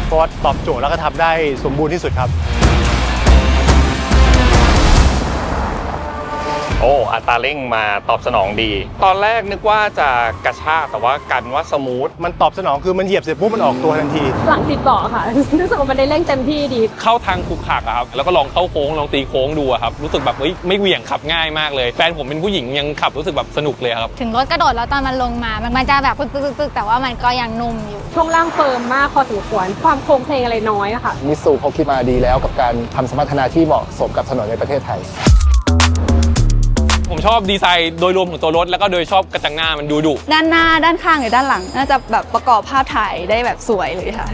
X Force ตอบโจทย์แล้วก็ทำได้สมบูรณ์ที่สุดครับ โอ้อัตราเร่งมาตอบสนองดี ตอนแรกนึกว่าจะกระชากแต่ว่ากันว่าสมูทมันตอบสนองคือมันเหยียบเสร็จปุ๊บมันออกตัวทันที หลังติดเบาะค่ะ รู้สึกว่ามันได้เร่งเต็มที่ดี เข้าทางขรุกขลักอะครับ แล้วก็ลองเข้าโค้งลองตีโค้งดูอะครับ รู้สึกแบบเฮ้ยไม่เหวี่ยงขับง่ายมากเลย แฟนผมเป็นผู้หญิงยังขับรู้สึกแบบสนุกเลยครับ ถึงรถกระโดดแล้วตอนมันลงมา มันมันจะแบบปึ๊กปึ๊กปึ๊กปึ๊กแต่ว่ามันก็ยังนุ่มอยู่ ช่วงล่างเฟิร์มมากพอสมควร ความโครงเพลงอะไรน้อยอะค่ะ มิสูเขาคิดมาดีแล้วกับการทำสมรรถนะที่เหมาะสมกับถนนในประเทศไทย ผมชอบดีไซน์โดยรวมของตัวรถ แล้วก็โดยชอบกระจังหน้ามันดูดุด้านหน้าด้านข้างหรือด้านหลัง น่าจะแบบประกอบภาพถ่ายได้แบบสวยเลยค่ะ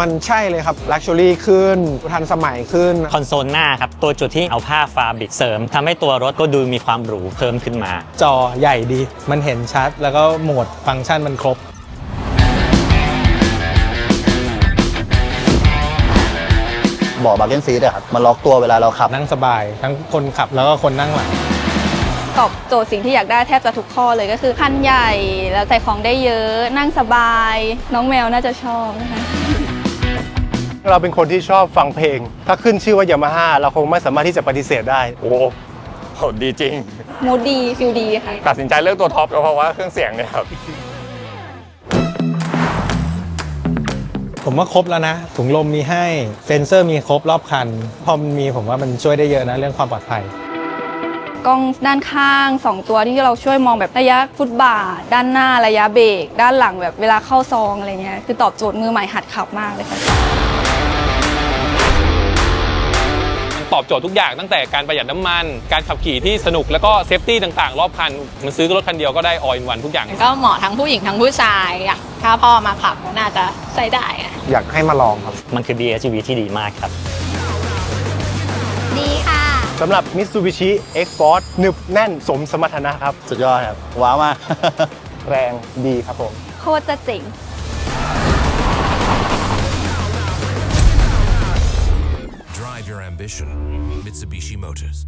มันใช่เลยครับลักชัวรี่ขึ้น ทันสมัยขึ้น คอนโซลหน้าครับ ตัวจุดที่เอาผ้าฟาบริกเสริมทำให้ตัวรถก็ดูมีความหรูเพิ่มขึ้นมา จอใหญ่ดี มันเห็นชัด แล้วก็โหมดฟังก์ชันมันครบบอกบาร์เกนซีดครับมันล็อกตัวเวลาเราขับ นั่งสบาย ทั้งคนขับแล้วก็คนนั่งหลัง ตอบโจทย์สิ่งที่อยากได้แทบจะทุกข้อเลยก็คือคันใหญ่แล้วใส่ของได้เยอะนั่งสบาย น้องแมวน่าจะชอบนะคะเราเป็นคนที่ชอบฟังเพลง ถ้าขึ้นชื่อว่ายามาฮ่าเราคงไม่สามารถที่จะปฏิเสธได้ โอ้โหดีจริง มูดดีฟิลดีค่ะ ตัดสินใจเลือกตัวท็อปก็เพราะว่าเครื่องเสียงเนี่ยครับ ผมว่าครบแล้วนะ ถุงลมมีให้ เซนเซอร์มีครบรอบคัน พอมันมีผมว่ามันช่วยได้เยอะนะเรื่องความปลอดภัย กล้องด้านข้าง 2 ตัวที่เราช่วยมองแบบระยะฟุตบาท ด้านหน้าระยะเบรกด้านหลังแบบเวลาเข้าซองอะไรเงี้ยคือตอบโจทย์มือใหม่หัดขับมากเลยค่ะตอบโจทย์ทุกอย่างตั้งแต่การประหยัดน้ำมัน การขับขี่ที่สนุกแล้วก็เซฟตี้ต่างๆ รอบคัน มันซื้อรถคันเดียวก็ได้ออยล์วันทุกอย่าง ก็เหมาะทั้งผู้หญิงทั้งผู้ชายอะถ้าพ่อมาขับก็น่าจะใช้ได้อะอยากให้มาลองครับ มันคือ BSUV ที่ดีมากครับดีค่ะ สำหรับ Mitsubishi X Force หนึบแน่นสมสมรรถนะครับ สุดยอดครับ ว้าวมาก แรงดีครับผม โคตรจะเจ๋ง Drive your ambition. Mitsubishi Motors.